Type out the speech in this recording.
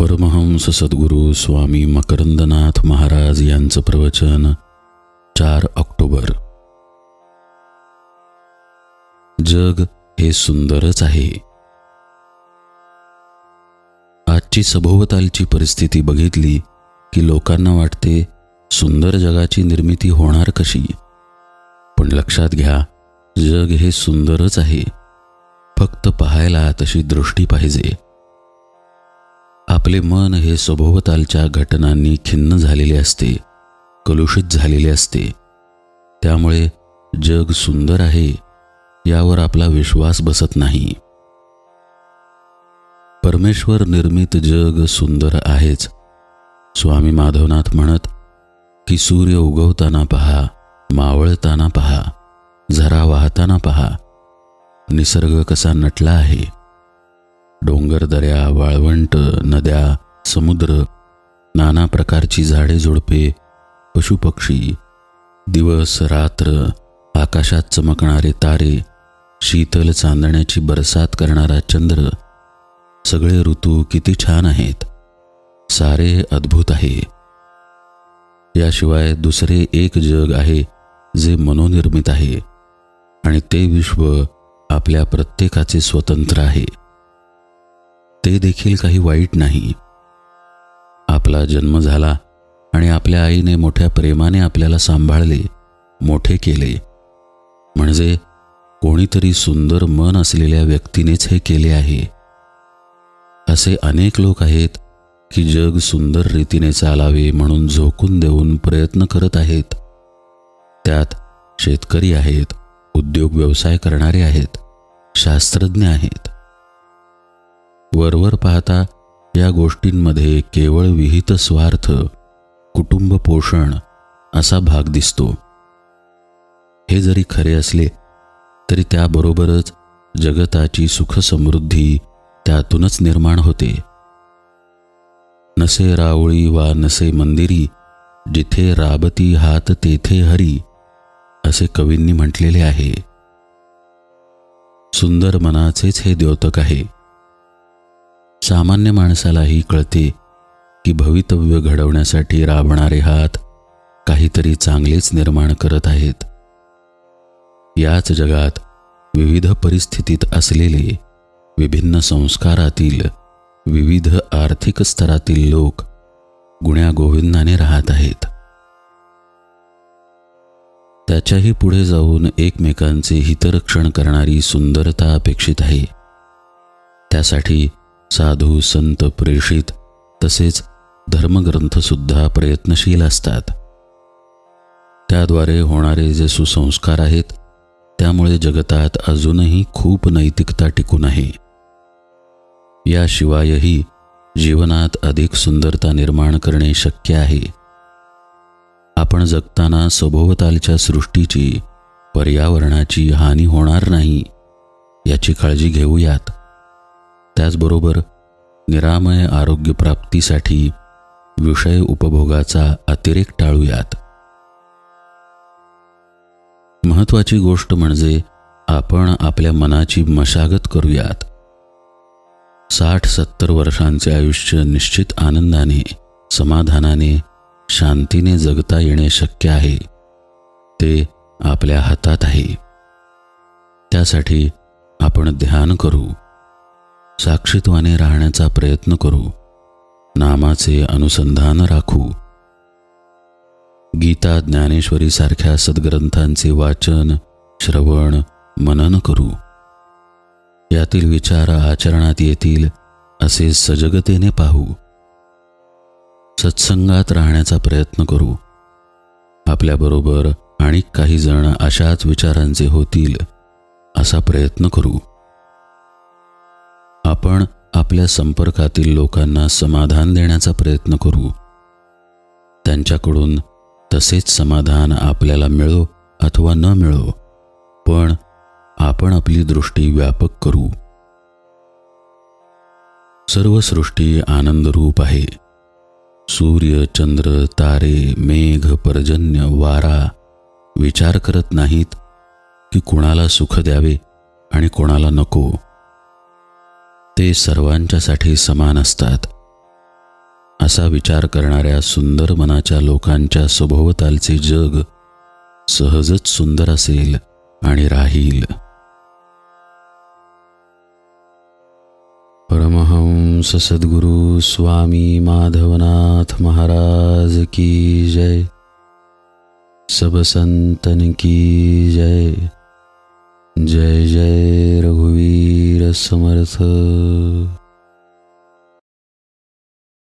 परमहंस सद्गुरू स्वामी मकरंदनाथ महाराज यांचं प्रवचन चार ऑक्टोबर. जग हे सुंदरच आहे. आजची सभोवतालची परिस्थिती बघितली की लोकांना वाटते सुंदर जगाची निर्मिती होणार कशी. पण लक्षात घ्या जग हे सुंदरच आहे. फक्त पाहायला तशी दृष्टी पाहिजे. आपले मन हे सभोवतालच्या घटनांनी खिन्न झालेले असते कलुषित झालेले असते. त्यामुळे जग सुंदर आहे यावर आपला विश्वास बसत नाही. परमेश्वर निर्मित जग सुंदर आहेच. स्वामी माधवनाथ म्हणत की सूर्य उगवताना पहा मावळताना पहा झरा वाहताना पहा. निसर्ग कसा नटला आहे डोंगर दऱ्या वाळवंट नद्या समुद्र नाना प्रकारची झाडे झुडपे पशुपक्षी दिवस रात्र आकाशात चमकणारे तारे शीतल चांदण्याची बरसात करणारा चंद्र सगळे ऋतू किती छान आहेत. सारे अद्भुत आहे. याशिवाय दुसरे एक जग आहे जे मनोनिर्मित आहे आणि ते विश्व आपल्या प्रत्येकाचे स्वतंत्र आहे. ते देखील काही वाईट नाही. आपला जन्म झाला आणि आपल्या आईने मोठ्या प्रेमाने आपल्याला सांभाळले मोठे केले. म्हणजे कोणीतरी सुंदर मन असलेल्या व्यक्तीनेच हे केले आहे. असे अनेक लोक आहेत की जग सुंदर रीतीने चालावे म्हणून झोकून देऊन प्रयत्न करत आहेत. त्यात शेतकरी आहेत उद्योग व्यवसाय करणारे आहेत शास्त्रज्ञ आहेत. वरवर पाहता या गोष्टींमध्ये केवळ विहित स्वार्थ कुटुंब पोषण असा भाग दिसतो. हे जरी खरे असले तरी त्याबरोबरच जगताची सुखसमृद्धी त्यातूनच निर्माण होते. नसे रावळी वा नसे मंदिरी जिथे राबती हात तेथे हरी असे कवींनी म्हटलेले आहे. सुंदर मनाचेच हे द्योतक आहे. सामान्य माणसालाही कळते की भवितव्य घडवण्यासाठी राबणारे हात काहीतरी चांगलेच निर्माण करत आहेत. याच जगात विविध परिस्थितीत असलेले विभिन्न संस्कारातील विविध आर्थिक स्तरातील लोक गुण्यागोविंदाने राहत आहेत. त्याच्याही पुढे जाऊन एकमेकांचे हितरक्षण करणारी सुंदरता अपेक्षित आहे. त्यासाठी साधू संत प्रेषित तसेच धर्मग्रंथसुद्धा प्रयत्नशील असतात. त्याद्वारे होणारे जे सुसंस्कार आहेत त्यामुळे जगतात अजूनही खूप नैतिकता टिकून आहे. याशिवायही जीवनात अधिक सुंदरता निर्माण करणे शक्य आहे. आपण जगताना सभोवतालच्या सृष्टीची पर्यावरणाची हानी होणार नाही याची काळजी घेऊयात. त्याचबरोबर निरामय आरोग्यप्राप्तीसाठी विषय उपभोगाचा अतिरेक टाळूयात. महत्वाची गोष्ट म्हणजे आपण आपल्या मनाची मशागत करूयात. साठ सत्तर वर्षांचे आयुष्य निश्चित आनंदाने समाधानाने शांतीने जगता येणे शक्य आहे. ते आपल्या हातात आहे. त्यासाठी आपण ध्यान करू. साक्षीत्वाने राहण्याचा प्रयत्न करू. नामाचे अनुसंधान राखू. गीता ज्ञानेश्वरी सारख्या सद्ग्रंथांचे वाचन श्रवण मनन करू. यातील विचार आचरणात येतील असे सजगतेने पाहू. सत्संगात राहण्याचा प्रयत्न करू. आपल्याबरोबर आणि काही जण अशाच विचारांचे होतील असा प्रयत्न करू. आपण आपल्या संपर्कातील लोकांना समाधान देण्याचा प्रयत्न करू. त्यांच्याकडून तसेच समाधान आपल्याला मिळो अथवा न मिळो पण आपण आपली दृष्टी व्यापक करू. सर्व सृष्टी आनंदरूप आहे. सूर्य चंद्र तारे मेघ पर्जन्य वारा विचार करत नाहीत की कुणाला सुख द्यावे आणि कोणाला नको. ते सर्वांच्यासाठी समान असतात. असा विचार करणाऱ्या सुंदर मनाच्या लोकांच्या सभोवतालचे जग सहजच सुंदर असेल आणि राहील. परमहंस सद्गुरु स्वामी माधवनाथ महाराज की जय. सब संतन की जय. जय जय रघुवीर समर्थ।